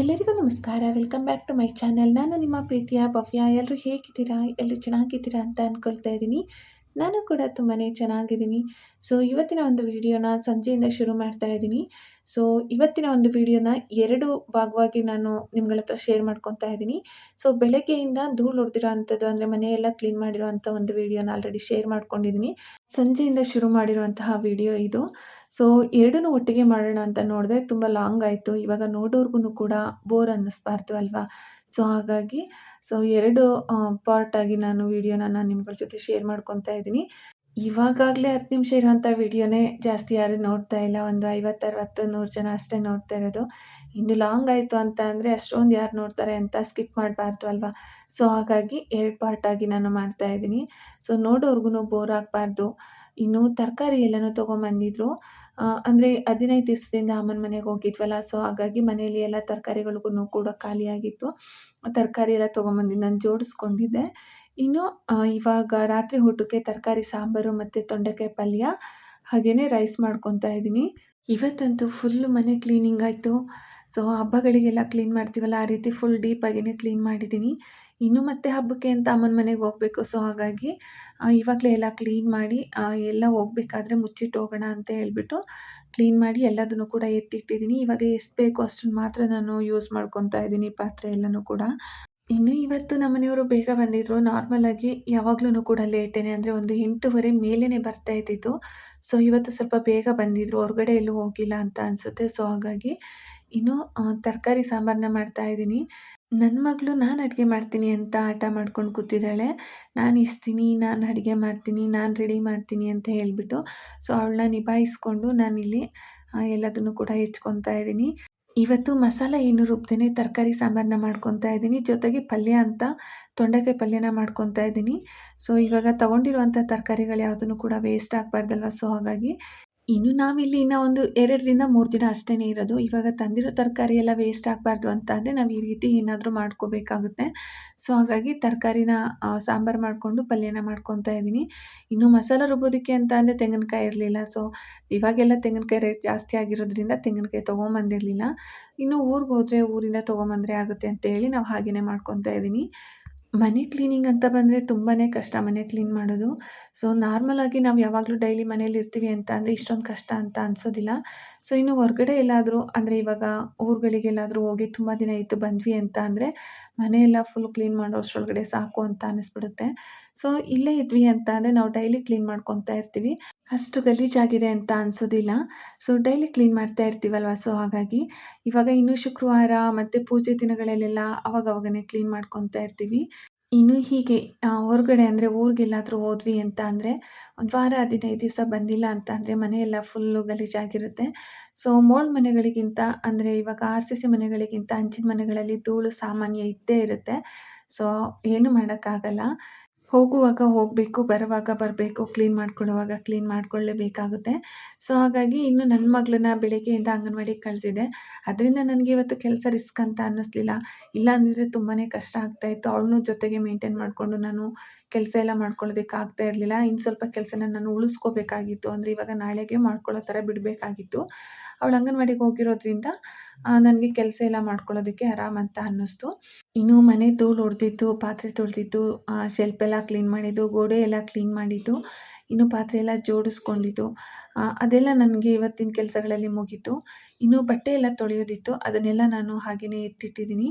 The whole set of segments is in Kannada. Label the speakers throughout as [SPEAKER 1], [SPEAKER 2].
[SPEAKER 1] ಎಲ್ಲರಿಗೂ ನಮಸ್ಕಾರ. Welcome back to my channel ನಾನು ನಿಮ್ಮ ಪ್ರೀತಿಯ ಭವ್ಯ. ಎಲ್ಲರೂ ಹೇಗಿದ್ದೀರಾ? ಎಲ್ಲರೂ ಚೆನ್ನಾಗಿದ್ದೀರಾ ಅಂತ ಅಂದ್ಕೊಳ್ತಾ ಇದ್ದೀನಿ. ನಾನು ಕೂಡ ತುಂಬಾ ಚೆನ್ನಾಗಿದ್ದೀನಿ. ಸೊ ಇವತ್ತಿನ ಒಂದು ವಿಡಿಯೋನ ಸಂಜೆಯಿಂದ ಶುರು ಮಾಡ್ತಾ ಇದ್ದೀನಿ. ಸೊ ಇವತ್ತಿನ ಒಂದು ವಿಡಿಯೋನ ಎರಡು ಭಾಗವಾಗಿ ನಾನು ನಿಮ್ಗಳ ಹತ್ರ ಶೇರ್ ಮಾಡ್ಕೊತಾ ಇದ್ದೀನಿ. ಸೊ ಬೆಳಗ್ಗೆಯಿಂದ ಧೂಳು ಹೊಡೆದಿರೋ ಅಂಥದ್ದು ಅಂದರೆ ಮನೆಯೆಲ್ಲ ಕ್ಲೀನ್ ಮಾಡಿರೋ ಅಂಥ ಒಂದು ವಿಡಿಯೋನ ಆಲ್ರೆಡಿ ಶೇರ್ ಮಾಡ್ಕೊಂಡಿದ್ದೀನಿ. ಸಂಜೆಯಿಂದ ಶುರು ಮಾಡಿರುವಂತಹ ವಿಡಿಯೋ ಇದು. ಸೊ ಎರಡನ್ನೂ ಒಟ್ಟಿಗೆ ಮಾಡೋಣ ಅಂತ ನೋಡಿದೆ ತುಂಬ ಲಾಂಗ್ ಆಯಿತು. ಇವಾಗ ನೋಡೋರ್ಗು ಕೂಡ ಬೋರ್ ಅನ್ನಿಸ್ಬಾರ್ದು ಅಲ್ವಾ? ಸೊ ಹಾಗಾಗಿ ಸೊ ಎರಡು ಪಾರ್ಟಾಗಿ ನಾನು ವಿಡಿಯೋನ ನಾನು ನಿಮ್ಗಳ ಜೊತೆ ಶೇರ್ ಮಾಡ್ಕೊತಾ ಇದ್ದೀನಿ. ಇವಾಗಲೇ ಹತ್ತು ನಿಮಿಷ ಇರೋಂಥ ವಿಡಿಯೋನೇ ಜಾಸ್ತಿ ಯಾರು ನೋಡ್ತಾ ಇಲ್ಲ. ಒಂದು ಐವತ್ತು ಅರವತ್ತು ನೂರು ಜನ ಅಷ್ಟೇ ನೋಡ್ತಾ ಇರೋದು. ಇನ್ನು ಲಾಂಗ್ ಆಯಿತು ಅಂತ ಅಂದರೆ ಅಷ್ಟೊಂದು ಯಾರು ನೋಡ್ತಾರೆ ಅಂತ ಸ್ಕಿಪ್ ಮಾಡಬಾರ್ದು ಅಲ್ವಾ? ಸೊ, ಹಾಗಾಗಿ ಎರಡು ಪಾರ್ಟಾಗಿ ನಾನು ಮಾಡ್ತಾ ಇದ್ದೀನಿ. ಸೊ ನೋಡೋರ್ಗು ಬೋರ್ ಆಗಬಾರ್ದು. ಇನ್ನು ತರಕಾರಿ ಎಲ್ಲನೂ ತೊಗೊಂಬಂದಿದ್ರು. ಅಂದರೆ ಹದಿನೈದು ದಿವಸದಿಂದ ಅಮ್ಮನ ಮನೆಗೆ ಹೋಗಿದ್ವಲ್ಲ, ಸೊ, ಹಾಗಾಗಿ ಮನೆಯಲ್ಲಿ ಎಲ್ಲ ತರಕಾರಿಗಳಿಗೂ ಕೂಡ ಖಾಲಿಯಾಗಿತ್ತು. ತರಕಾರಿ ಎಲ್ಲ ತೊಗೊಂಬಂದು ನಾನು ಜೋಡಿಸ್ಕೊಂಡಿದ್ದೆ. ಇನ್ನು ಇವಾಗ ರಾತ್ರಿ ಊಟಕ್ಕೆ ತರಕಾರಿ, ಸಾಂಬಾರು ಮತ್ತು ತೊಂಡೆಕಾಯಿ ಪಲ್ಯ ಹಾಗೆಯೇ ರೈಸ್ ಮಾಡ್ಕೊತಾ ಇದ್ದೀನಿ. ಇವತ್ತಂತೂ ಫುಲ್ಲು ಮನೆ ಕ್ಲೀನಿಂಗ್ ಆಯಿತು. ಸೊ ಹಬ್ಬಗಳಿಗೆಲ್ಲ ಕ್ಲೀನ್ ಮಾಡ್ತೀವಲ್ಲ, ಆ ರೀತಿ ಫುಲ್ ಡೀಪಾಗಿಯೇ ಕ್ಲೀನ್ ಮಾಡಿದ್ದೀನಿ. ಇನ್ನು ಮತ್ತೆ ಹಬ್ಬಕ್ಕೆ ಅಂತ ಅಮ್ಮನ ಮನೆಗೆ ಹೋಗಬೇಕು. ಸೊ ಹಾಗಾಗಿ ಇವಾಗಲೇ ಎಲ್ಲ ಕ್ಲೀನ್ ಮಾಡಿ ಎಲ್ಲ ಹೋಗ್ಬೇಕಾದ್ರೆ ಮುಚ್ಚಿಟ್ಟು ಹೋಗೋಣ ಅಂತ ಹೇಳ್ಬಿಟ್ಟು ಕ್ಲೀನ್ ಮಾಡಿ ಎಲ್ಲದನ್ನು ಕೂಡ ಎತ್ತಿಟ್ಟಿದ್ದೀನಿ. ಇವಾಗ ಎಷ್ಟು ಬೇಕೋ ಅಷ್ಟನ್ನು ಮಾತ್ರ ನಾನು ಯೂಸ್ ಮಾಡ್ಕೊತಾ ಇದ್ದೀನಿ ಪಾತ್ರೆ ಎಲ್ಲನೂ ಕೂಡ. ಇನ್ನು ಇವತ್ತು ನಮ್ಮ ಮನೆಯವರು ಬೇಗ ಬಂದಿದ್ದರು ನಾರ್ಮಲಾಗಿ ಯಾವಾಗ್ಲೂ ಕೂಡ ಲೇಟೇನೆ ಅಂದರೆ ಒಂದು ಎಂಟೂವರೆ ಮೇಲೇ ಬರ್ತಾ ಇದ್ದಿದ್ದು. ಸೊ ಇವತ್ತು ಸ್ವಲ್ಪ ಬೇಗ ಬಂದಿದ್ರು. ಹೊರಗಡೆ ಎಲ್ಲೂ ಹೋಗಿಲ್ಲ ಅಂತ ಅನಿಸುತ್ತೆ. ಸೊ ಹಾಗಾಗಿ ಇನ್ನು ತರಕಾರಿ ಸಾಂಬಾರನ್ನ ಮಾಡ್ತಾ ಇದ್ದೀನಿ. ನನ್ನ ಮಗಳು ನಾನು ಅಡುಗೆ ಮಾಡ್ತೀನಿ ಅಂತ ಆಟ ಮಾಡ್ಕೊಂಡು ಕೂತಿದ್ದಾಳೆ. ನಾನು ಇಸ್ತೀನಿ, ನಾನು ಅಡುಗೆ ಮಾಡ್ತೀನಿ, ನಾನು ರೆಡಿ ಮಾಡ್ತೀನಿ ಅಂತ ಹೇಳಿಬಿಟ್ಟು. ಸೊ ಅವಳನ್ನ ನಿಭಾಯಿಸ್ಕೊಂಡು ನಾನಿಲ್ಲಿ ಎಲ್ಲದನ್ನು ಕೂಡ ಹೆಚ್ಕೊತಾ ಇದ್ದೀನಿ. ಇವತ್ತು ಮಸಾಲ ಏನು ರುಬ್ತೇನೆ, ತರಕಾರಿ ಸಾಂಬಾರನ್ನ ಮಾಡ್ಕೊತಾ ಇದ್ದೀನಿ. ಜೊತೆಗೆ ಪಲ್ಯ ಅಂತ ತೊಂಡೆಕಾಯಿ ಪಲ್ಯನ ಮಾಡ್ಕೊತಾ ಇದ್ದೀನಿ. ಸೊ ಇವಾಗ ತೊಗೊಂಡಿರುವಂಥ ತರಕಾರಿಗಳು ಯಾವುದನ್ನು ಕೂಡ ವೇಸ್ಟ್ ಆಗಬಾರ್ದಲ್ವ? ಸೊ ಹಾಗಾಗಿ ಇನ್ನು ನಾವಿಲ್ಲಿ ಇನ್ನು ಒಂದು ಎರಡರಿಂದ ಮೂರು ದಿನ ಅಷ್ಟೇ ಇರೋದು. ಇವಾಗ ತಂದಿರೋ ತರಕಾರಿ ಎಲ್ಲ ವೇಸ್ಟ್ ಆಗಬಾರ್ದು ಅಂತ ಅಂದರೆ ನಾವು ಈ ರೀತಿ ಏನಾದರೂ ಮಾಡ್ಕೋಬೇಕಾಗುತ್ತೆ. ಸೊ ಹಾಗಾಗಿ ತರಕಾರಿನ ಸಾಂಬಾರು ಮಾಡಿಕೊಂಡು ಪಲ್ಯನ ಮಾಡ್ಕೊತಾ ಇದ್ದೀನಿ ಇನ್ನು ಮಸಾಲ ರುಬ್ಬೋದಕ್ಕೆ ಅಂತ ಅಂದರೆ ತೆಂಗಿನಕಾಯಿ ಇರಲಿಲ್ಲ. ಸೊ ಇವಾಗೆಲ್ಲ ತೆಂಗಿನಕಾಯಿ ರೇಟ್ ಜಾಸ್ತಿ ಆಗಿರೋದ್ರಿಂದ ತೆಂಗಿನಕಾಯಿ ತೊಗೊಂಬಂದಿರಲಿಲ್ಲ. ಇನ್ನು ಊರಿಗೆ ಹೋದರೆ ಊರಿಂದ ತೊಗೊಂಬಂದರೆ ಆಗುತ್ತೆ ಅಂತೇಳಿ ನಾವು ಹಾಗೆಯೇ ಮಾಡ್ಕೊತಾ ಇದ್ದೀನಿ ಮನೆ ಕ್ಲೀನಿಂಗ್ ಅಂತ ಬಂದರೆ ತುಂಬಾ ಕಷ್ಟ ಮನೆ ಕ್ಲೀನ್ ಮಾಡೋದು. ಸೊ ನಾರ್ಮಲಾಗಿ ನಾವು ಯಾವಾಗಲೂ ಡೈಲಿ ಮನೇಲಿ ಇರ್ತೀವಿ ಅಂತ ಅಂದರೆ ಇಷ್ಟೊಂದು ಕಷ್ಟ ಅಂತ ಅನಿಸೋದಿಲ್ಲ. ಸೊ ಇನ್ನು ಹೊರಗಡೆ ಎಲ್ಲಾದರೂ, ಅಂದರೆ ಇವಾಗ ಊರುಗಳಿಗೆಲ್ಲಾದರೂ ಹೋಗಿ ತುಂಬ ದಿನ ಇತ್ತು ಬಂದ್ವಿ ಅಂತ ಅಂದರೆ, ಮನೆಯೆಲ್ಲ ಫುಲ್ ಕ್ಲೀನ್ ಮಾಡೋ ಅಷ್ಟರೊಳಗಡೆ ಸಾಕು ಅಂತ ಅನ್ನಿಸ್ಬಿಡುತ್ತೆ ಸೊ ಇಲ್ಲೇ ಇದ್ವಿ ಅಂತ ಅಂದರೆ ನಾವು ಡೈಲಿ ಕ್ಲೀನ್ ಮಾಡ್ಕೊತಾ ಇರ್ತೀವಿ. ಅಷ್ಟು ಗಲೀಜಾಗಿದೆ ಅಂತ ಅನಿಸೋದಿಲ್ಲ. ಸೊ ಡೈಲಿ ಕ್ಲೀನ್ ಮಾಡ್ತಾ ಇರ್ತೀವಲ್ವ? ಸೊ ಹಾಗಾಗಿ ಇವಾಗ ಇನ್ನು ಶುಕ್ರವಾರ ಮತ್ತು ಪೂಜೆ ದಿನಗಳಲ್ಲೆಲ್ಲ ಅವಾಗವಾಗನೇ ಕ್ಲೀನ್ ಮಾಡ್ಕೊತಾ ಇರ್ತೀವಿ. ಇನ್ನು ಹೀಗೆ ಹೊರಗಡೆ ಅಂದರೆ ಊರಿಗೆಲ್ಲಾದರೂ ಹೋದ್ವಿ ಅಂತ ಅಂದರೆ ಒಂದು ವಾರ ಹದಿನೈದು ದಿವಸ ಬಂದಿಲ್ಲ ಅಂತ ಅಂದರೆ ಮನೆಯೆಲ್ಲ ಫುಲ್ಲು ಗಲೀಜಾಗಿರುತ್ತೆ. ಸೊ ಮೋಳ್ ಮನೆಗಳಿಗಿಂತ ಅಂದರೆ ಇವಾಗ ಆರ್ ಸಿ ಸಿ ಮನೆಗಳಿಗಿಂತ ಹಂಚಿನ ಮನೆಗಳಲ್ಲಿ ಧೂಳು ಸಾಮಾನ್ಯ ಇದ್ದೇ ಇರುತ್ತೆ. ಸೊ ಏನು ಮಾಡೋಕ್ಕಾಗಲ್ಲ. ಹೋಗುವಾಗ ಹೋಗಬೇಕು, ಬರುವಾಗ ಬರಬೇಕು ಕ್ಲೀನ್ ಮಾಡ್ಕೊಳ್ಳುವಾಗ ಕ್ಲೀನ್ ಮಾಡಿಕೊಳ್ಳೇಬೇಕಾಗುತ್ತೆ. ಸೊ ಹಾಗಾಗಿ ಇನ್ನು ನನ್ನ ಮಗಳನ್ನ ಬೆಳಗ್ಗೆಯಿಂದ ಅಂಗನವಾಡಿಗೆ ಕಳಿಸಿದೆ. ಅದರಿಂದ ನನಗೆ ಇವತ್ತು ಕೆಲಸ ರಿಸ್ಕ್ ಅಂತ ಅನ್ನಿಸ್ಲಿಲ್ಲ. ಇಲ್ಲ ಅಂದರೆ ತುಂಬಾ ಕಷ್ಟ ಆಗ್ತಾಯಿತ್ತು ಅವಳನ್ನೂ ಜೊತೆಗೆ ಮೇಂಟೈನ್ ಮಾಡಿಕೊಂಡು ನಾನು ಕೆಲಸ ಎಲ್ಲ ಮಾಡ್ಕೊಳ್ಳೋದಕ್ಕೆ ಆಗ್ತಾ ಇರಲಿಲ್ಲ. ಇನ್ನು ಸ್ವಲ್ಪ ಕೆಲಸನ ನಾನು ಉಳಿಸ್ಕೋಬೇಕಾಗಿತ್ತು. ಅಂದರೆ ಇವಾಗ ನಾಳೆಗೆ ಮಾಡ್ಕೊಳ್ಳೋ ಥರ ಬಿಡಬೇಕಾಗಿತ್ತು. ಅವಳು ಅಂಗನವಾಡಿಗೆ ಹೋಗಿರೋದ್ರಿಂದ ನನಗೆ ಕೆಲಸ ಎಲ್ಲ ಮಾಡ್ಕೊಳ್ಳೋದಕ್ಕೆ ಆರಾಮ ಅಂತ ಅನ್ನಿಸ್ತು. ಇನ್ನು ಮನೆ ಧೂಳು ಹೊಡೆದಿತ್ತು ಪಾತ್ರೆ ತೊಳೆದಿದ್ದು ಶೆಲ್ಪೆಲ್ಲ ಕ್ಲೀನ್ ಮಾಡಿದ್ದು, ಗೋಡೆ ಎಲ್ಲ ಕ್ಲೀನ್ ಮಾಡಿದ್ದು, ಇನ್ನು ಪಾತ್ರೆ ಎಲ್ಲ ಜೋಡಿಸ್ಕೊಂಡಿದ್ದು ಅದೆಲ್ಲ ನನಗೆ ಇವತ್ತಿನ ಕೆಲಸಗಳಲ್ಲಿ ಮುಗೀತು. ಇನ್ನು ಬಟ್ಟೆ ಎಲ್ಲ ತೊಳೆಯೋದಿತ್ತು, ಅದನ್ನೆಲ್ಲ ನಾನು ಹಾಗೆಯೇ ಎತ್ತಿಟ್ಟಿದ್ದೀನಿ.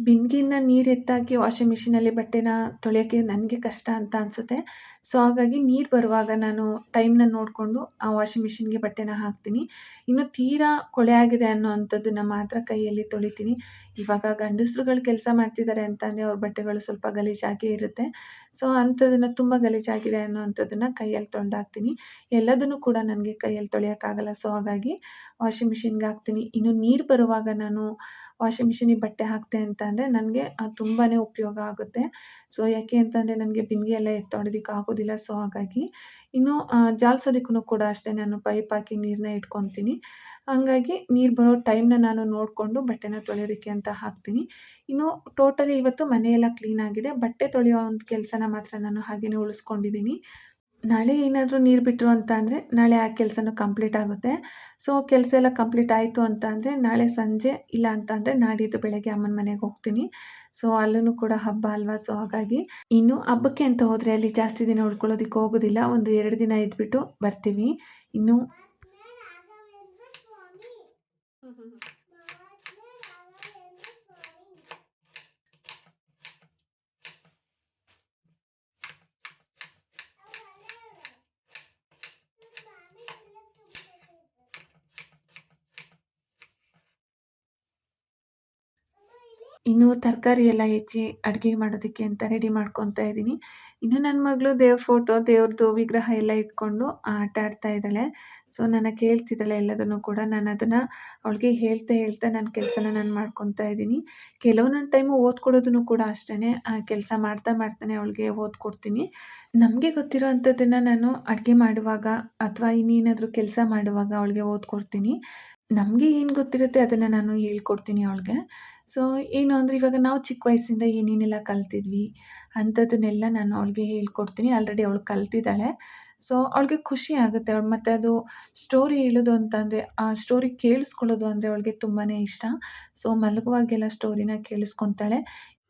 [SPEAKER 1] ಬಿಂದಿಗೆಯಿಂದ ನೀರು ಎತ್ತಾಕಿ ವಾಷಿಂಗ್ ಮಿಷಿನಲ್ಲಿ ಬಟ್ಟೆನ ತೊಳೆಯೋಕ್ಕೆ ನನಗೆ ಕಷ್ಟ ಅಂತ ಅನಿಸುತ್ತೆ. ಸೊ, ಹಾಗಾಗಿ ನೀರು ಬರುವಾಗ ನಾನು ಟೈಮ್ನ ನೋಡಿಕೊಂಡು ಆ ವಾಷಿಂಗ್ ಮಿಷಿನ್ಗೆ ಬಟ್ಟೆನ ಹಾಕ್ತೀನಿ. ಇನ್ನು ತೀರಾ ಕೊಳೆ ಆಗಿದೆ ಅನ್ನೋ ಅಂಥದ್ದನ್ನು ಮಾತ್ರ ಕೈಯಲ್ಲಿ ತೊಳಿತೀನಿ. ಇವಾಗ ಗಂಡಸ್ರುಗಳು ಕೆಲಸ ಮಾಡ್ತಿದ್ದಾರೆ ಅಂತಂದರೆ ಅವ್ರ ಬಟ್ಟೆಗಳು ಸ್ವಲ್ಪ ಗಲೀಜಾಗೇ ಇರುತ್ತೆ. ಸೊ, ಅಂಥದ್ದನ್ನು ತುಂಬ ಗಲೀಜಾಗಿದೆ ಅನ್ನೋ ಅಂಥದ್ದನ್ನು ಕೈಯಲ್ಲಿ ತೊಳೆದಾಕ್ತೀನಿ. ಎಲ್ಲದನ್ನು ಕೂಡ ನನಗೆ ಕೈಯಲ್ಲಿ ತೊಳೆಯೋಕ್ಕಾಗಲ್ಲ. ಸೊ, ಹಾಗಾಗಿ ವಾಷಿಂಗ್ ಮಿಷಿನ್ಗೆ ಹಾಕ್ತೀನಿ. ಇನ್ನು ನೀರು ಬರುವಾಗ ನಾನು ವಾಷಿಂಗ್ ಮಿಷಿನಿಗೆ ಬಟ್ಟೆ ಹಾಕ್ತೆ ಅಂತ ಅಂದರೆ ನನಗೆ ತುಂಬಾ ಉಪಯೋಗ ಆಗುತ್ತೆ. ಸೊ ಯಾಕೆ ಅಂತಂದರೆ ನನಗೆ ಬಿಂದಿಗೆ ಎಲ್ಲ ಎತ್ತೊಡೋದಕ್ಕೆ ಆಗೋದಿಲ್ಲ. ಸೊ ಹಾಗಾಗಿ ಇನ್ನು ಜಾಲ್ಸೋದಕ್ಕೂ ಕೂಡ ಅಷ್ಟೇ ನಾನು ಪೈಪ್ ಹಾಕಿ ನೀರನ್ನ ಇಟ್ಕೊತೀನಿ. ಹಾಗಾಗಿ ನೀರು ಬರೋ ಟೈಮ್ನ ನಾನು ನೋಡಿಕೊಂಡು ಬಟ್ಟೆನ ತೊಳೆಯೋದಕ್ಕೆ ಅಂತ ಹಾಕ್ತೀನಿ. ಇನ್ನು, ಟೋಟಲಿ ಇವತ್ತು ಮನೆಯೆಲ್ಲ ಕ್ಲೀನ್ ಆಗಿದೆ. ಬಟ್ಟೆ ತೊಳೆಯೋ ಒಂದು ಕೆಲಸನ ಮಾತ್ರ ನಾನು ಹಾಗೆಯೇ ಉಳಿಸ್ಕೊಂಡಿದ್ದೀನಿ. ನಾಳೆ ಏನಾದರೂ ನೀರು ಬಿಟ್ಟರು ಅಂತ ಅಂದರೆ ನಾಳೆ ಆ ಕೆಲಸನೂ ಕಂಪ್ಲೀಟ್ ಆಗುತ್ತೆ. ಸೊ ಕೆಲಸ ಎಲ್ಲ ಕಂಪ್ಲೀಟ್ ಆಯಿತು ಅಂತ ಅಂದರೆ ನಾಳೆ ಸಂಜೆ ಇಲ್ಲ ಅಂತ ಅಂದರೆ ನಾಡಿದ್ದು ಬೆಳಗ್ಗೆ ಅಮ್ಮನ ಮನೆಗೆ ಹೋಗ್ತೀನಿ. ಸೊ ಅಲ್ಲೂ ಕೂಡ ಹಬ್ಬ ಅಲ್ವಾ? ಸೊ ಹಾಗಾಗಿ ಇನ್ನು ಹಬ್ಬಕ್ಕೆ ಅಂತ ಹೋದರೆ ಅಲ್ಲಿ ಜಾಸ್ತಿ ದಿನ ಉಳ್ಕೊಳ್ಳೋದಕ್ಕೆ ಹೋಗೋದಿಲ್ಲ. ಒಂದು ಎರಡು ದಿನ ಇದ್ಬಿಟ್ಟು ಬರ್ತೀವಿ. ಇನ್ನು ಇನ್ನು ತರಕಾರಿ ಎಲ್ಲ ಹೆಚ್ಚಿ ಅಡುಗೆ ಮಾಡೋದಕ್ಕೆ ಅಂತ ರೆಡಿ ಮಾಡ್ಕೊತಾ ಇದ್ದೀನಿ. ಇನ್ನು ನನ್ನ ಮಗಳು ದೇವ್ರ ಫೋಟೋ ದೇವ್ರದ್ದು ವಿಗ್ರಹ ಎಲ್ಲ ಇಟ್ಕೊಂಡು ಆಟ ಆಡ್ತಾ ಇದ್ದಾಳೆ. ಸೊ ನನ್ನ ಕೇಳ್ತಿದ್ದಾಳೆ ಎಲ್ಲದನ್ನು ಕೂಡ. ನಾನು ಅದನ್ನು ಅವಳಿಗೆ ಹೇಳ್ತಾ ಹೇಳ್ತಾ ನನ್ನ ಕೆಲಸನ ನಾನು ಮಾಡ್ಕೊತಾ ಇದ್ದೀನಿ. ಕೆಲವೊಂದೊಂದು ಟೈಮು ಓದ್ಕೊಡೋದನ್ನು ಕೂಡ ಅಷ್ಟೇ ಕೆಲಸ ಮಾಡ್ತಾ ಮಾಡ್ತಾನೆ ಅವಳಿಗೆ ಓದ್ಕೊಡ್ತೀನಿ. ನಮಗೆ ಗೊತ್ತಿರೋ ಅಂಥದ್ದನ್ನು ನಾನು ಅಡುಗೆ ಮಾಡುವಾಗ ಅಥವಾ ಇನ್ನೇನಾದರೂ ಕೆಲಸ ಮಾಡುವಾಗ ಅವಳಿಗೆ ಓದ್ಕೊಡ್ತೀನಿ. ನಮಗೆ ಏನು ಗೊತ್ತಿರುತ್ತೆ ಅದನ್ನು ನಾನು ಹೇಳ್ಕೊಡ್ತೀನಿ ಅವಳಿಗೆ. ಸೊ ಏನು ಅಂದರೆ ಇವಾಗ ನಾವು ಚಿಕ್ಕ ವಯಸ್ಸಿಂದ ಏನೇನೆಲ್ಲ ಕಲ್ತಿದ್ವಿ ಅಂಥದ್ದನ್ನೆಲ್ಲ ನಾನು ಅವಳಿಗೆ ಹೇಳ್ಕೊಡ್ತೀನಿ. ಆಲ್ರೆಡಿ ಅವಳು ಕಲ್ತಿದ್ದಾಳೆ. ಸೊ ಅವಳಿಗೆ ಖುಷಿ ಆಗುತ್ತೆ. ಅವಳು ಮತ್ತು ಅದು ಸ್ಟೋರಿ ಹೇಳೋದು ಅಂತಂದರೆ, ಆ ಸ್ಟೋರಿ ಕೇಳಿಸ್ಕೊಳ್ಳೋದು ಅಂದರೆ ಅವಳಿಗೆ ತುಂಬಾ ಇಷ್ಟ. ಸೊ ಮಲಗುವಾಗೆಲ್ಲ ಸ್ಟೋರಿನ ಕೇಳಿಸ್ಕೊತಾಳೆ.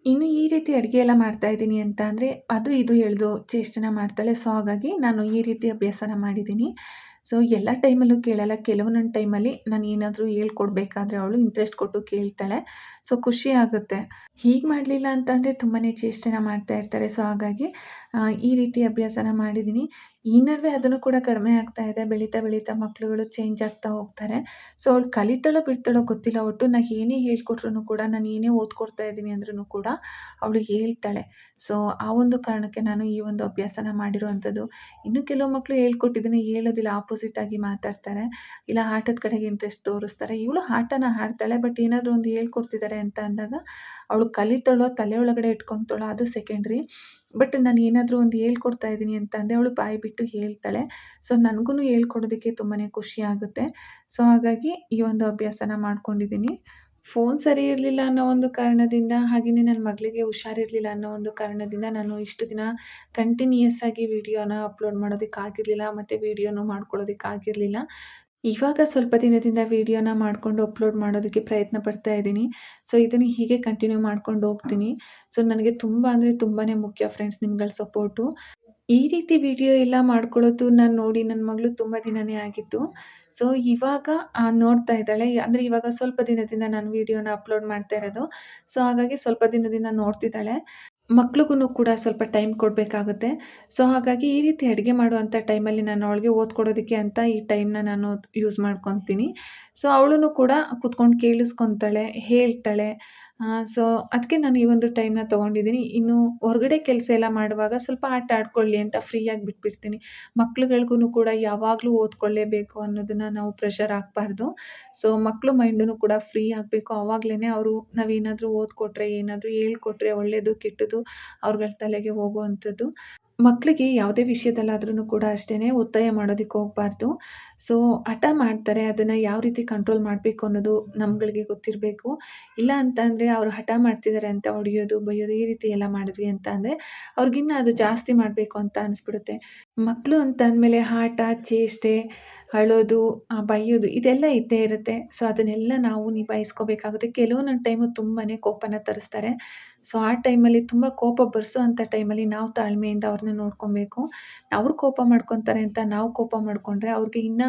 [SPEAKER 1] ಇನ್ನು ಈ ರೀತಿ ಅಡುಗೆ ಎಲ್ಲ ಮಾಡ್ತಾಯಿದ್ದೀನಿ ಅಂತ ಅಂದರೆ ಅದು ಇದು ಎಳೆದು ಚೇಷ್ಟನ ಮಾಡ್ತಾಳೆ. ಸೊ ಹಾಗಾಗಿ ನಾನು ಈ ರೀತಿ ಅಭ್ಯಾಸನ ಮಾಡಿದ್ದೀನಿ. ಸೊ ಎಲ್ಲ ಟೈಮಲ್ಲೂ ಕೇಳಲ್ಲ. ಕೆಲವೊಂದೊಂದು ಟೈಮಲ್ಲಿ ನಾನು ಏನಾದರೂ ಹೇಳ್ಕೊಡ್ಬೇಕಾದ್ರೆ ಅವಳು ಇಂಟ್ರೆಸ್ಟ್ ಕೊಟ್ಟು ಕೇಳ್ತಾಳೆ. ಸೊ ಖುಷಿ ಆಗುತ್ತೆ. ಹೀಗೆ ಮಾಡಲಿಲ್ಲ ಅಂತಂದರೆ ತುಂಬಾ ಚೇಷ್ಟೆನ ಮಾಡ್ತಾ ಇರ್ತಾರೆ. ಸೊ ಹಾಗಾಗಿ ಈ ರೀತಿ ಅಭ್ಯಾಸನ ಮಾಡಿದ್ದೀನಿ. ಈ ನಡುವೆ ಅದನ್ನು ಕೂಡ ಕಡಿಮೆ ಆಗ್ತಾ ಇದೆ. ಬೆಳೀತಾ ಬೆಳೀತಾ ಮಕ್ಕಳುಗಳು ಚೇಂಜ್ ಆಗ್ತಾ ಹೋಗ್ತಾರೆ. ಸೊ ಅವಳು ಕಲಿತಾಳೋ ಬಿಡ್ತಾಳೋ ಗೊತ್ತಿಲ್ಲ. ಒಟ್ಟು ನಾನು ಏನೇ ಹೇಳ್ಕೊಟ್ರು ಕೂಡ ನಾನು ಏನೇ ಓದ್ಕೊಡ್ತಾ ಇದ್ದೀನಿ ಅಂದ್ರೂ ಕೂಡ ಅವಳು ಹೇಳ್ತಾಳೆ. ಸೊ ಆ ಒಂದು ಕಾರಣಕ್ಕೆ ನಾನು ಈ ಒಂದು ಅಭ್ಯಾಸನ ಮಾಡಿರುವಂಥದ್ದು. ಇನ್ನು ಕೆಲವು ಮಕ್ಕಳು ಹೇಳ್ಕೊಟ್ಟಿದ್ದೀನಿ ಹೇಳೋದಿಲ್ಲ ಆಪೋಸಿಟ್ ಆಗಿ ಮಾತಾಡ್ತಾರೆ. ಇಲ್ಲ, ಆಟದ ಕಡೆಗೆ ಇಂಟ್ರೆಸ್ಟ್ ತೋರಿಸ್ತಾರೆ. ಇವಳು ಆಟನ ಆಡ್ತಾಳೆ ಬಟ್ ಏನಾದರೂ ಒಂದು ಹೇಳ್ಕೊಡ್ತಿದ್ದಾರೆ ಅಂತ ಅಂದಾಗ, ಅವಳು ಕಲಿತಾಳೋ ತಲೆ ಒಳಗಡೆ ಇಟ್ಕೊತಾಳೋ ಅದು ಸೆಕೆಂಡ್ರಿ ಬಟ್ ನಾನು ಏನಾದರೂ ಒಂದು ಹೇಳ್ಕೊಡ್ತಾ ಇದ್ದೀನಿ ಅಂತ ಅಂದೆ ಅವಳು ಬಾಯಿ ಬಿಟ್ಟು ಹೇಳ್ತಾಳೆ. ಸೊ ನನಗೂ ಹೇಳ್ಕೊಡೋದಕ್ಕೆ ತುಂಬಾ ಖುಷಿ ಆಗುತ್ತೆ. ಸೊ ಹಾಗಾಗಿ ಈ ಒಂದು ಅಭ್ಯಾಸನ ಮಾಡ್ಕೊಂಡಿದ್ದೀನಿ. ಫೋನ್ ಸರಿ ಇರಲಿಲ್ಲ ಅನ್ನೋ ಒಂದು ಕಾರಣದಿಂದ ಹಾಗೆಯೇ ನನ್ನ ಮಗಳಿಗೆ ಹುಷಾರಿರಲಿಲ್ಲ ಅನ್ನೋ ಒಂದು ಕಾರಣದಿಂದ ನಾನು ಇಷ್ಟು ದಿನ ಕಂಟಿನ್ಯೂಯಸ್ ಆಗಿ ವಿಡಿಯೋನ ಅಪ್ಲೋಡ್ ಮಾಡೋದಕ್ಕಾಗಿರಲಿಲ್ಲ, ಮತ್ತು ವಿಡಿಯೋನು ಮಾಡ್ಕೊಳ್ಳೋದಕ್ಕಾಗಿರಲಿಲ್ಲ. ಇವಾಗ ಸ್ವಲ್ಪ ದಿನದಿಂದ ವೀಡಿಯೋನ ಮಾಡಿಕೊಂಡು ಅಪ್ಲೋಡ್ ಮಾಡೋದಕ್ಕೆ ಪ್ರಯತ್ನ ಪಡ್ತಾ ಇದ್ದೀನಿ. ಸೊ ಇದನ್ನು ಹೀಗೆ ಕಂಟಿನ್ಯೂ ಮಾಡ್ಕೊಂಡು ಹೋಗ್ತೀನಿ. ಸೊ ನನಗೆ ತುಂಬ ಅಂದರೆ ತುಂಬಾ ಮುಖ್ಯ ಫ್ರೆಂಡ್ಸ್ ನಿಮ್ಗಳ ಸಪೋರ್ಟು ಈ ರೀತಿ ವಿಡಿಯೋ ಎಲ್ಲ ಮಾಡ್ಕೊಳ್ಳೋದು ನಾನು ನೋಡಿ ನನ್ನ ಮಗಳು ತುಂಬ ದಿನವೇ ಆಗಿತ್ತು ಸೊ ಇವಾಗ ನೋಡ್ತಾ ಇದ್ದಾಳೆ. ಅಂದರೆ ಇವಾಗ ಸ್ವಲ್ಪ ದಿನದಿಂದ ನಾನು ವೀಡಿಯೋನ ಅಪ್ಲೋಡ್ ಮಾಡ್ತಾ ಇರೋದು. ಸೊ ಹಾಗಾಗಿ ಸ್ವಲ್ಪ ದಿನದಿಂದ ನೋಡ್ತಿದ್ದಾಳೆ. ಮಕ್ಳಿಗೂ ಕೂಡ ಸ್ವಲ್ಪ ಟೈಮ್ ಕೊಡಬೇಕಾಗುತ್ತೆ. ಸೊ ಹಾಗಾಗಿ ಈ ರೀತಿ ಅಡುಗೆ ಮಾಡುವಂಥ ಟೈಮಲ್ಲಿ ನಾನು ಅವಳಿಗೆ ಓದ್ಕೊಡೋದಕ್ಕೆ ಅಂತ ಈ ಟೈಮ್ನ ನಾನು ಯೂಸ್ ಮಾಡ್ಕೊತೀನಿ. ಸೊ ಅವಳೂ ಕೂಡ ಕುತ್ಕೊಂಡು ಕೇಳಿಸ್ಕೊತಾಳೆ, ಹೇಳ್ತಾಳೆ. ಸೊ ಅದಕ್ಕೆ ನಾನು ಈ ಒಂದು ಟೈಮ್ನ ತೊಗೊಂಡಿದ್ದೀನಿ. ಇನ್ನು ಹೊರಗಡೆ ಕೆಲಸ ಎಲ್ಲ ಮಾಡುವಾಗ ಸ್ವಲ್ಪ ಆಟ ಆಡ್ಕೊಳ್ಳಿ ಅಂತ ಫ್ರೀಯಾಗಿ ಬಿಟ್ಬಿಡ್ತೀನಿ. ಮಕ್ಳುಗಳ್ಗೂ ಕೂಡ ಯಾವಾಗಲೂ ಓದ್ಕೊಳ್ಳೇಬೇಕು ಅನ್ನೋದನ್ನು ನಾವು ಪ್ರೆಷರ್ ಹಾಕ್ಬಾರ್ದು. ಸೊ ಮಕ್ಕಳು ಮೈಂಡೂ ಕೂಡ ಫ್ರೀ ಆಗಬೇಕು. ಆವಾಗಲೇ ಅವರು ನಾವೇನಾದರೂ ಓದ್ಕೊಟ್ರೆ, ಏನಾದರೂ ಹೇಳ್ಕೊಟ್ರೆ ಒಳ್ಳೆಯದು ಕೆಟ್ಟದ್ದು ಅವ್ರಗಳ ತಲೆಗೆ ಹೋಗುವಂಥದ್ದು ಮಕ್ಕಳಿಗೆ ಯಾವುದೇ ವಿಷಯದಲ್ಲಾದ್ರೂ ಕೂಡ ಅಷ್ಟೇ ಒತ್ತಾಯ ಮಾಡೋದಕ್ಕೆ ಹೋಗಬಾರ್ದು. ಸೊ ಹಠ ಮಾಡ್ತಾರೆ, ಅದನ್ನು ಯಾವ ರೀತಿ ಕಂಟ್ರೋಲ್ ಮಾಡಬೇಕು ಅನ್ನೋದು ನಮ್ಗಳಿಗೆ ಗೊತ್ತಿರಬೇಕು. ಇಲ್ಲ ಅಂತಂದರೆ ಅವರು ಹಠ ಮಾಡ್ತಿದ್ದಾರೆ ಅಂತ ಹೊಡಿಯೋದು, ಬೈಯೋದು, ಈ ರೀತಿ ಎಲ್ಲ ಮಾಡಿದ್ವಿ ಅಂತ ಅಂದರೆ ಅವ್ರಿಗಿನ್ನ ಅದು ಜಾಸ್ತಿ ಮಾಡಬೇಕು ಅಂತ ಅನಿಸ್ಬಿಡುತ್ತೆ. ಮಕ್ಕಳು ಅಂತ ಅಂದಮೇಲೆ ಆಟ, ಚೇಷ್ಟೆ, ಅಳೋದು ಬೈಯೋದು ಇದೆಲ್ಲ ಇದ್ದೇ ಇರುತ್ತೆ. ಸೊ ಅದನ್ನೆಲ್ಲ ನಾವು ನಿಭಾಯಿಸ್ಕೋಬೇಕಾಗುತ್ತೆ. ಕೆಲವೊಂದೊಂದು ಟೈಮು ತುಂಬಾ ಕೋಪನ ತರಿಸ್ತಾರೆ. ಸೊ ಆ ಟೈಮಲ್ಲಿ ತುಂಬ ಕೋಪ ಬರ್ಸೋ ಅಂಥ ಟೈಮಲ್ಲಿ ನಾವು ತಾಳ್ಮೆಯಿಂದ ಅವ್ರನ್ನ ನೋಡ್ಕೊಬೇಕು. ಅವ್ರು ಕೋಪ ಮಾಡ್ಕೊತಾರೆ ಅಂತ ನಾವು ಕೋಪ ಮಾಡಿಕೊಂಡ್ರೆ ಅವ್ರಿಗೆ ಇನ್ನೂ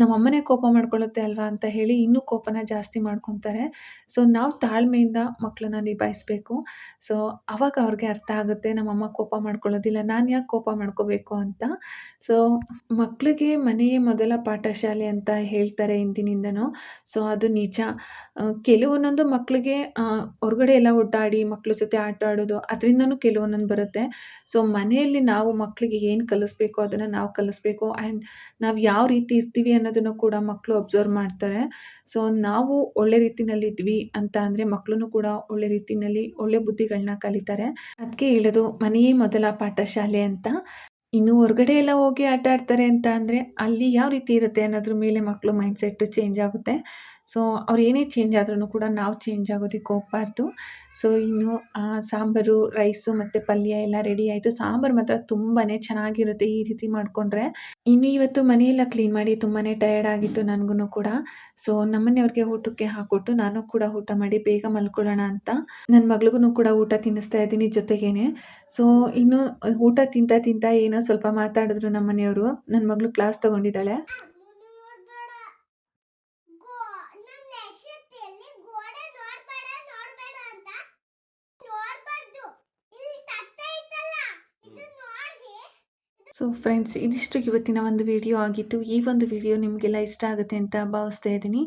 [SPEAKER 1] ನಮ್ಮ ಅಮ್ಮನೇ ಕೋಪ ಮಾಡ್ಕೊಳ್ಳುತ್ತೆ ಅಲ್ವಾ ಅಂತ ಹೇಳಿ ಇನ್ನೂ ಕೋಪನ ಜಾಸ್ತಿ ಮಾಡ್ಕೊತಾರೆ. ಸೊ ನಾವು ತಾಳ್ಮೆಯಿಂದ ಮಕ್ಕಳನ್ನ ನಿಭಾಯಿಸಬೇಕು. ಸೊ ಅವಾಗ ಅವ್ರಿಗೆ ಅರ್ಥ ಆಗುತ್ತೆ, ನಮ್ಮಮ್ಮ ಕೋಪ ಮಾಡ್ಕೊಳ್ಳೋದಿಲ್ಲ, ನಾನು ಯಾಕೆ ಕೋಪ ಮಾಡ್ಕೋಬೇಕು ಅಂತ. ಸೊ ಮಕ್ಕಳಿಗೆ ಮನೆಯೇ ಮೊದಲ ಪಾಠಶಾಲೆ ಅಂತ ಹೇಳ್ತಾರೆ ಇಂದಿನಿಂದನೂ ಸೊ ಅದು ನಿಜ. ಕೆಲವೊಂದೊಂದು ಮಕ್ಕಳಿಗೆ ಹೊರಗಡೆ ಎಲ್ಲ ಒಡ್ಡಾಡಿ ಮಕ್ಕಳ ಜೊತೆ ಆಟ ಆಡೋದು ಅದರಿಂದನೂ ಕೆಲವೊಂದೊಂದು ಬರುತ್ತೆ. ಸೊ ಮನೆಯಲ್ಲಿ ನಾವು ಮಕ್ಕಳಿಗೆ ಏನು ಕಲಿಸ್ಬೇಕು ಅದನ್ನು ನಾವು ಕಲಿಸ್ಬೇಕು. ಆ್ಯಂಡ್ ನಾವು ಯಾವ ರೀತಿ ಇರ್ತೀವಿ ಅನ್ನೋದನ್ನು ಕೂಡ ಮಕ್ಕಳು ಅಬ್ಸರ್ವ್ ಮಾಡ್ತಾರೆ. ಸೊ ನಾವು ಒಳ್ಳೆ ರೀತಿನಲ್ಲಿ ಇದ್ವಿ ಅಂತ ಅಂದರೆ ಮಕ್ಕಳು ಕೂಡ ಒಳ್ಳೆ ರೀತಿಯಲ್ಲಿ ಒಳ್ಳೆ ಬುದ್ಧಿಗಳನ್ನ ಕಲಿತಾರೆ. ಅದಕ್ಕೆ ಹೇಳೋದು ಮನೆಯೇ ಮೊದಲ ಪಾಠಶಾಲೆ ಅಂತ. ಇನ್ನು ಹೊರಗಡೆ ಎಲ್ಲ ಹೋಗಿ ಆಟ ಆಡ್ತಾರೆ ಅಂತ ಅಂದರೆ ಅಲ್ಲಿ ಯಾವ ರೀತಿ ಇರುತ್ತೆ ಅನ್ನೋದ್ರ ಮೇಲೆ ಮಕ್ಕಳು ಮೈಂಡ್ಸೆಟ್ಟು ಚೇಂಜ್ ಆಗುತ್ತೆ. ಸೊ ಅವ್ರು ಏನೇ ಚೇಂಜ್ ಆದ್ರೂ ಕೂಡ ನಾವು ಚೇಂಜ್ ಆಗೋದಕ್ಕೆ ಹೋಗ್ಬಾರ್ದು. ಸೊ ಇನ್ನು ಸಾಂಬಾರು ರೈಸು ಮತ್ತು ಪಲ್ಯ ಎಲ್ಲ ರೆಡಿ ಆಯಿತು. ಸಾಂಬಾರು ಮಾತ್ರ ತುಂಬಾ ಚೆನ್ನಾಗಿರುತ್ತೆ ಈ ರೀತಿ ಮಾಡಿಕೊಂಡ್ರೆ. ಇನ್ನು ಇವತ್ತು ಮನೆಯೆಲ್ಲ ಕ್ಲೀನ್ ಮಾಡಿ ತುಂಬಾ ಟಯರ್ಡ್ ಆಗಿತ್ತು ನನಗೂ ಕೂಡ. ಸೊ ನಮ್ಮನೆಯವ್ರಿಗೆ ಊಟಕ್ಕೆ ಹಾಕ್ಕೊಟ್ಟು ನಾನು ಕೂಡ ಊಟ ಮಾಡಿ ಬೇಗ ಮಲ್ಕೊಳ್ಳೋಣ ಅಂತ. ನನ್ನ ಮಗಳಿಗೂ ಕೂಡ ಊಟ ತಿನ್ನಿಸ್ತಾ ಇದ್ದೀನಿ ಜೊತೆಗೇನೆ. ಸೊ ಇನ್ನು ಊಟ ತಿಂತ ತಿಂತ ಏನೋ ಸ್ವಲ್ಪ ಮಾತಾಡಿದ್ರು ನಮ್ಮನೆಯವರು. ನನ್ನ ಮಗಳು ಕ್ಲಾಸ್ ತಗೊಂಡಿದ್ದಾಳೆ
[SPEAKER 2] ನೋಡ್ಬೇಡ ಗೋ ನನ್ನ ಎಷ್ಟೆಲ್ಲಿ ಗೋಡೆ ನೋಡ್ಬೇಡ ನೋಡ್ಬೇಡ ಅಂತ ನೋಡ್ಬಾರ್ದು ಇಲ್ಲಿ ತಟ್ಟೆ ಐತಲ್ಲ ಇದು ನೋಡಿ
[SPEAKER 1] ಸೊ ಫ್ರೆಂಡ್ಸ್ ಇದಿಷ್ಟು ಇವತ್ತಿನ ಒಂದು ವಿಡಿಯೋ ಆಗಿತ್ತು. ಈ ಒಂದು ವಿಡಿಯೋ ನಿಮಗೆಲ್ಲ ಇಷ್ಟ ಆಗುತ್ತೆ ಅಂತ ಭಾವಿಸ್ತಾ ಇದ್ದೀನಿ.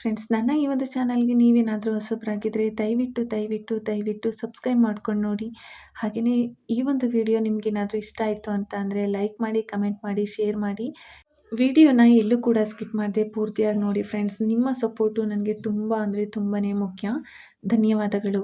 [SPEAKER 1] ಫ್ರೆಂಡ್ಸ್ ನನ್ನ ಈ ಒಂದು ಚಾನಲ್ಗೆ ನೀವೇನಾದರೂ ಹೊಸಬ್ರಾಗಿದ್ದರೆ ದಯವಿಟ್ಟು ದಯವಿಟ್ಟು ದಯವಿಟ್ಟು ಸಬ್ಸ್ಕ್ರೈಬ್ ಮಾಡ್ಕೊಂಡು ನೋಡಿ. ಹಾಗೆಯೇ ಈ ಒಂದು ವಿಡಿಯೋ ನಿಮಗೇನಾದರೂ ಇಷ್ಟ ಆಯಿತು ಅಂತ ಅಂದರೆ ಲೈಕ್ ಮಾಡಿ ಕಮೆಂಟ್ ಮಾಡಿ ಶೇರ್ ಮಾಡಿ. ವಿಡಿಯೋನ ಎಲ್ಲೂ ಕೂಡ ಸ್ಕಿಪ್ ಮಾಡದೆ ಪೂರ್ತಿಯಾಗಿ ನೋಡಿ ಫ್ರೆಂಡ್ಸ್ ನಿಮ್ಮ ಸಪೋರ್ಟು ನನಗೆ ತುಂಬ ಅಂದರೆ ತುಂಬಾ ಮುಖ್ಯ. ಧನ್ಯವಾದಗಳು.